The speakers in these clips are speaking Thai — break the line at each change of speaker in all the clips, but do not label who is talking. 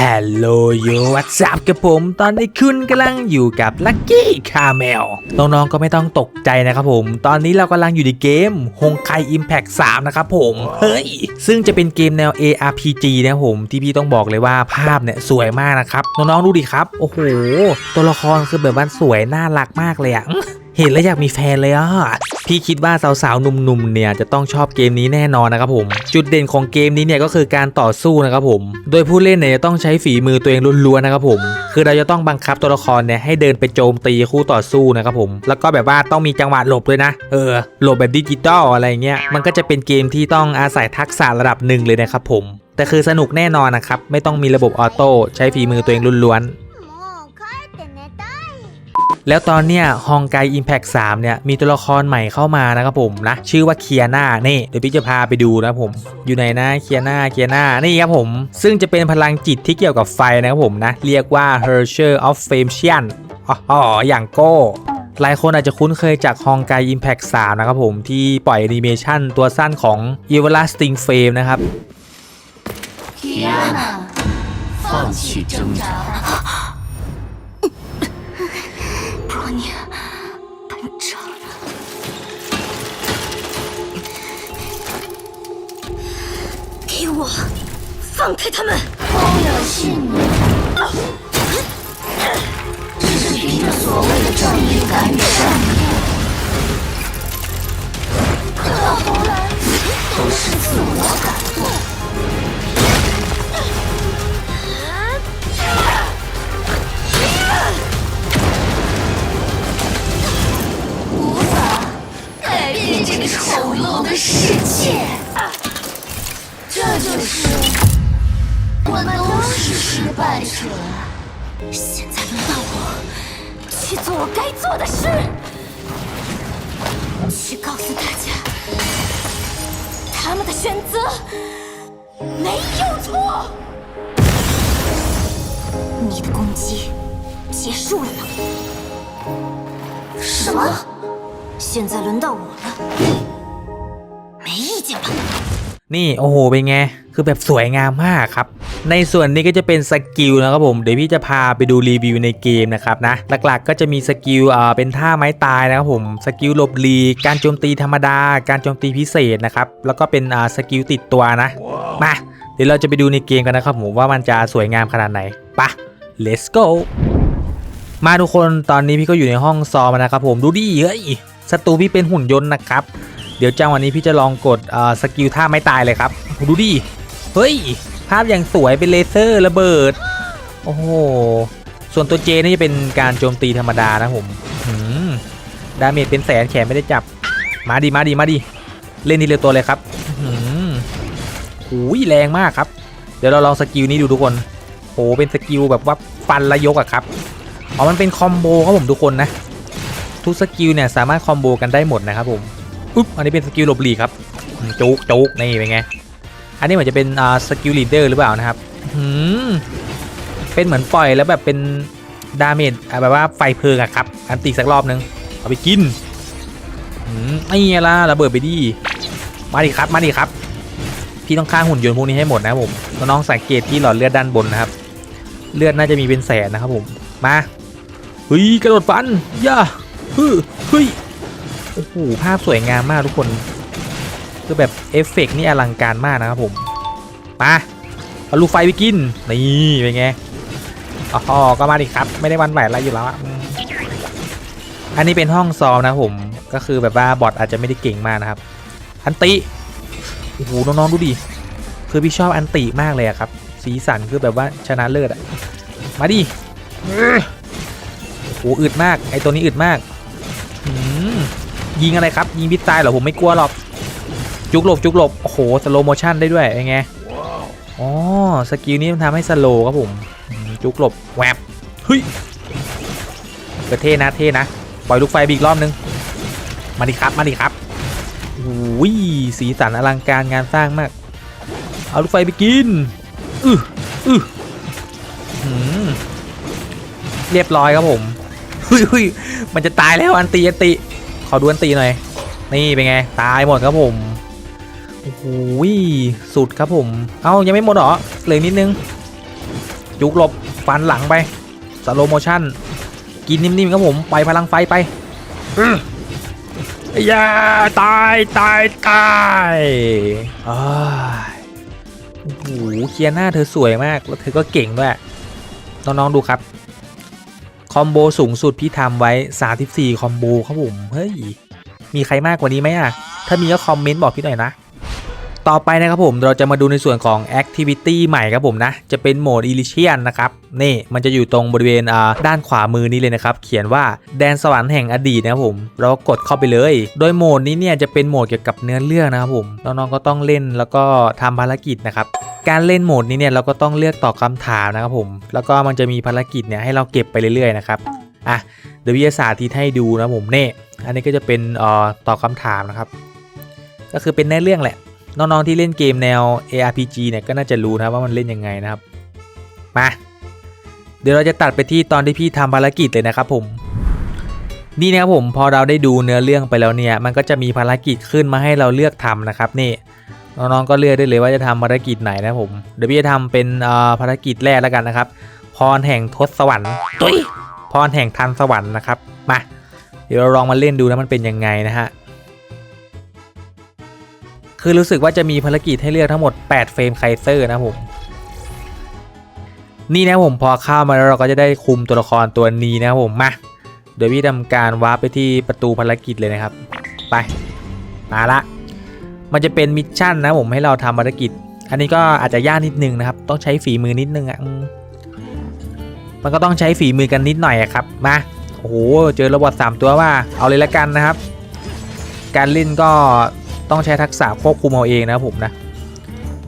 ฮัลโหลโยวัตสับกับผม ตอนนี้คุณกำลังอยู่กับลั c กี้คา m มลน้องๆก็ไม่ต้องตกใจนะครับผม ตอนนี้เรากำลังอยู่ในเกมฮงไค Impact 3 นะครับผม เฮ้ย ซึ่งจะเป็นเกมแนว ARPG นะครับผม ที่พี่ต้องบอกเลยว่าภาพเนี่ยสวยมากนะครับ น้องๆดูดิครับ โอ้โห ตัวละครคือแบบว่าสวยน่ารักมากเลยอะ เห็นแล้วอยากมีแฟนเลยอะ พี่คิดว่าสาวๆหนุ่มๆเนี่ยจะต้องชอบเกมนี้แน่นอนนะครับผม จุดเด่นของเกมนี้เนี่ยก็คือการต่อสู้นะครับผม โดยผู้เล่นเนี่ยจะต้องใช้ฝีมือตัวเองล้วนๆนะครับผม คือเราจะต้องบังคับตัวละครเนี่ยให้เดินไปโจมตีคู่ต่อสู้นะครับผม แล้วก็แบบว่าต้องมีจังหวะหลบด้วยนะ เออ หลบแบบดิจิตอลอะไรเงี้ย มันก็จะเป็นเกมที่ต้องอาศัยทักษะระดับหนึ่งเลยนะครับผม แต่คือสนุกแน่นอนนะครับ ไม่ต้องมีระบบออโต้ใช้ฝีมือตัวเองล้วนๆ แล้วตอนเนี้ยฮองไก Impact 3 เนี่ย มีตัวละครใหม่เข้ามานะครับผมนะ ชื่อว่าเคียนานี่ เดี๋ยวพี่จะพาไปดูนะครับผม อยู่ไหนนะเคียนาเคียนานี่ครับผม ซึ่งจะเป็นพลังจิตที่เกี่ยวกับไฟนะครับผมนะ เรียกว่า Herrscher of Fame อ๋ออย่างโก้ หลายคนอาจจะคุ้นเคยจากฮองไก Impact 3 นะครับผม ที่ปล่อยแอนิเมชันตัวสั้นของ Everlasting Flame นะครับ
提安娜，放弃挣扎。
我放开他们！
光有信念，只是凭着所谓的正义感与善念，可到头来都是自我感动。无法改变这个丑陋的世界。这就是我们都是失败者。
现在轮到我去做我该做的事，去告诉大家，他们的选择没有错。你的攻击结束了吗？
什么？
现在轮到我了，没意见吧？
นี่โอ้โหเป็นไง คือแบบสวยงามมากครับ ในส่วนนี้ก็จะเป็นสกิลนะครับผมเดี๋ยวพี่จะพาไปดูรีวิวในเกมนะครับนะหลักๆก็จะมีสกิลอ่าเป็นท่าไม้ตายนะครับผมสกิลหลบหลีกการโจมตีธรรมดา การโจมตีพิเศษนะครับแล้วก็เป็นอ่าสกิลติดตัวนะมาเดี๋ยวเราจะไปดูในเกมกันนะครับผมว่ามันจะสวยงามขนาดไหนไปะ let's go มาทุกคนตอนนี้พี่ก็อยู่ในห้องซอมนะครับผมดูดิเฮ้ยศัตรูพี่เป็นหุ่นยนต์นะครับ เดี๋ยวจังวันนี้พี่จะลองกดอ่อสกิลท่าไม่ตายเลยครับดูดิ เฮ้ย ภาพอย่างสวยเป็นเลเซอร์ระเบิด โอ้โห ส่วนตัวเจนี่จะเป็นการโจมตีธรรมดานะผมหืมดาเมจเป็นแสนแขนไม่ได้จับ มาดีมาดีมาดี เล่นทีเดียวตัวเลยครับหืมหูยแรงมากครับ เดี๋ยวเราลองสกิลนี้ดูทุกคนโหเป็นสกิลแบบว่าฟันและยกอะครับ อ๋อ มันเป็นคอมโบครับผมทุกคนนะ ทุกสกิลเนี่ยสามารถคอมโบกันได้หมดนะครับผม อุ๊บ อันนี้เป็นสกิลหลบหลีครับ จุกจุกนี่เป็นไง อันนี้เหมือนจะเป็นอ่าสกิลลีดเดอร์หรือเปล่านะครับหืมเป็นเหมือนปล่อยแล้วแบบเป็นดาเมจแบบว่าไฟเพลิงอะครับอันตีสักรอบนึงเอาไปกินหืมไอ้เงี้ยล่ะระเบิดไปดิมาดิครับมาดิครับพี่ต้องฆ่าหุ่นยนต์พวกนี้ให้หมดนะผมน้องสังเกตที่หลอดเลือดด้านบนนะครับ เลือดน่าจะมีเป็นแสนนะครับผมมาเฮ้ยกระโดดฟันย่าฮึเฮ้ยโอ้โหภาพสวยงามมากทุกคน คือแบบเอฟเฟกต์นี่อลังการมากนะครับผมมาเอาลูกไฟไปกิน นี่เป็นไงอ๋อก็มาดิครับ ไม่ได้วันไหวอะไรอยู่แล้วอันนี้เป็นห้องซ้อมนะผม ก็คือแบบว่าบอทอาจจะไม่ได้เก่งมากนะครับ อันติ โอ้โห น้องๆ ดูดิ คือพี่ชอบอันติมากเลยครับ สีสันคือแบบว่าชนะเลิศอะมาดิโอ้โหอึดมาก ไอตัวนี้อึดมากยิงอะไรครับ ยิงพิษตายเหรอผมไม่กลัวหรอก จุกหลบจุกหลบโอ้โหสโลโมชั่นได้ด้วยเป็นไงอ๋อสกิลนี้มันทำให้สโลครับผมอืมจุกหลบแวบเฮ้ยก็เท่นะเท่นะปล่อยลูกไฟไปอีกรอบนึงมาดิครับมาดิครับโอ้ยสีสันอลังการงานสร้างมาก เอาลูกไฟไปกินอืออือหืมเรียบร้อยครับผมเฮ้ยเฮ้ยมันจะตายแล้วอันตีอันตีขอดูอันตีหน่อยนี่เป็นไงตายหมดครับผม โอ้โหสุดครับผม เอ้ายังไม่หมดเหรอเหลืออกนิดนึง จุกหลบฟันหลังไปสโลโมชั่น กินนิ่มๆครับผมไปล่อยพลังไฟไปอื้ออย่าตายตายตายอ้ายโอ้โหเคียร์หน้าเธอสวยมาก แล้วเธอก็เก่งด้วย น้อง ๆ ดูครับ คอมโบสูงสุดพี่ทำไว้ 34 คอมโบครับผม เฮ้ย มีใครมากกว่านี้ไหมอะ ถ้ามีก็คอมเมนต์บอกพี่หน่อยนะ ต่อไปนะครับผมเราจะมาดูในส่วนของ Activity ใหม่ครับผมนะ จะเป็นโหมด Elysian นะครับ นี่มันจะอยู่ตรงบริเวณด้านขวามือนี้เลยนะครับ เขียนว่าแดนสวรรค์แห่งอดีตนะครับผม เรากดเข้าไปเลย โดยโหมดนี้เนี่ยจะเป็นโหมดเกี่ยวกับเนื้อเรื่องนะครับผม น้องๆก็ต้องเล่นแล้วก็ทำภารกิจนะครับการเล่นโหมดนี้เนี่ยเราก็ต้องเลือกตอบคำถามนะครับผม แล้วก็มันจะมีภารกิจเนี่ยให้เราเก็บไปเรื่อยๆนะครับอะเดี๋ยววิทยาศาสตร์ที่ให้ดูนะผมเน่อันนี้ก็จะเป็นออตอบคำถามนะครับ ก็คือเป็นแน่เรื่องแหละ น้องๆที่เล่นเกมแนว ARPG เนี่ยก็น่าจะรู้นะว่ามันเล่นยังไงนะครับ มา เดี๋ยวเราจะตัดไปที่ตอนที่พี่ทำภารกิจเลยนะครับผม นี่นะครับผมพอเราได้ดูเนื้อเรื่องไปแล้วเนี่ยมันก็จะมีภารกิจขึ้นมาให้เราเลือกทำนะครับนี่น้องๆก็เลือกได้เลยว่าจะทำภารกิจไหนนะผมเดี๋ยวพี่จะทำเป็นภารกิจแรกแล้วกันนะครับ พรแห่งทศวรรค์ตุยพรแห่งทันสวรรค์นะครับมาเดี๋ยวเราลองมาเล่นดูนะมันเป็นยังไงนะฮะ คือรู้สึกว่าจะมีภารกิจให้เลือกทั้งหมด 8 เฟรมไคเซอร์นะผมนี่นะผมพอเข้ามาแล้วเราก็จะได้คุมตัวละครตัวนี้นะผมมาเดี๋ยพี่ทำการวาร์ปไปที่ประตูภารกิจเลยนะครับ ไปมาละ มันจะเป็นมิชชั่นนะผมให้เราทำภารกิจ อันนี้ก็อาจจะยากนิดนึงนะครับ ต้องใช้ฝีมือนิดนึงอะมันก็ต้องใช้ฝีมือกันนิดหน่อยอครับมาโอ้โหเจอระบบ3ตัวว่าเอาเลยละกันนะครับ การเล่นก็ ต้องใช้ทักษะควบคุมเอาเองนะครับผมนะ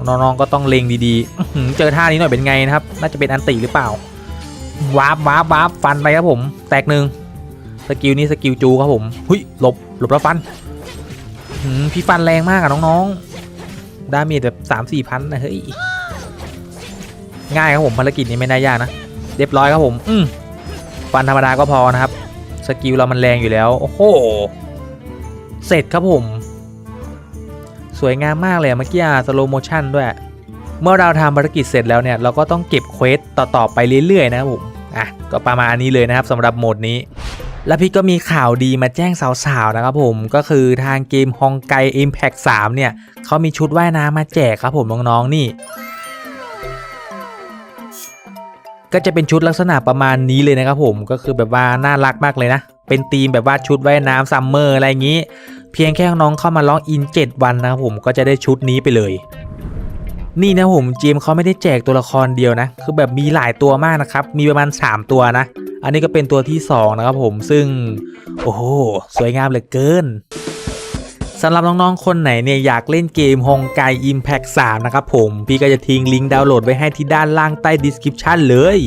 น้องๆก็ต้องเล็งดีๆเจอท่านี้หน่อยเป็นไงนะครับ น่าจะเป็นอันติหรือเปล่าวาร์ปวาร์ปวาร์ปฟันไปครับผม แตกหนึ่งสกิลนี้สกิลจูครับผมหุยหลบหลบแล้วฟันหืมพี่ฟันแรงมากอะน้องๆดาเมจแบบสามสี่พันนะเฮ้ยง่ายครับผมภารกิจนี้ไม่น่ายากนะเรียบร้อยครับผม อืมฟันธรรมดาก็พอนะครับ สกิลเรามันแรงอยู่แล้ว โอ้โห เสร็จครับผม สวยงามมากเลยเมื่อกี้สโลโมชั่นด้วย เมื่อเราทำภารกิจเสร็จแล้วเนี่ย เราก็ต้องเก็บเควสต่อ ๆ ไปเรื่อย ๆ นะครับผมอะก็ประมาณนี้เลยนะครับสำหรับโหมดนี้แล้วพี่ก็มีข่าวดีมาแจ้งสาวๆนะครับผมก็คือทางเกมฮองไก Impact 3 เนี่ยเขามีชุดว่ายน้ำมาแจกครับผมน้องๆนี่ ก็จะเป็นชุดลักษณะประมาณนี้เลยนะครับผมก็คือแบบว่าน่ารักมากเลยนะ เป็นธีมแบบว่าชุดว่ายน้ำซัมเมอร์อะไรอย่างนี้ เพียงแค่น้องเข้ามาล็อกอิน 7 วันนะครับผมก็จะได้ชุดนี้ไปเลย นี่นะผมเจมเขาไม่ได้แจกตัวละครเดียวนะ คือแบบมีหลายตัวมากนะครับ มีประมาณ 3 ตัวนะ อันนี้ก็เป็นตัวที่ 2 นะครับผมซึ่ง โอ้โห สวยงามเหลือเกินสำหรับน้องๆ คนไหนเนี่ยอยากเล่นเกมฮงไก Impact 3 นะครับผม พี่ก็จะทิ้งลิงก์ดาวน์โหลดไว้ให้ที่ด้านล่างใต้ description เลย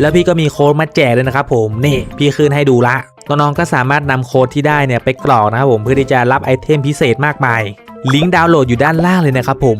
แล้วพี่ก็มีโค้ดมาแจกเลยนะครับผมนี่พี่คืนให้ดูละน้องๆก็สามารถนำโค้ดที่ได้เนี่ยไปกรอกนะครับผมเพื่อที่จะรับไอเทมพิเศษมากมายลิงก์ดาวน์โหลดอยู่ด้านล่างเลยนะครับผม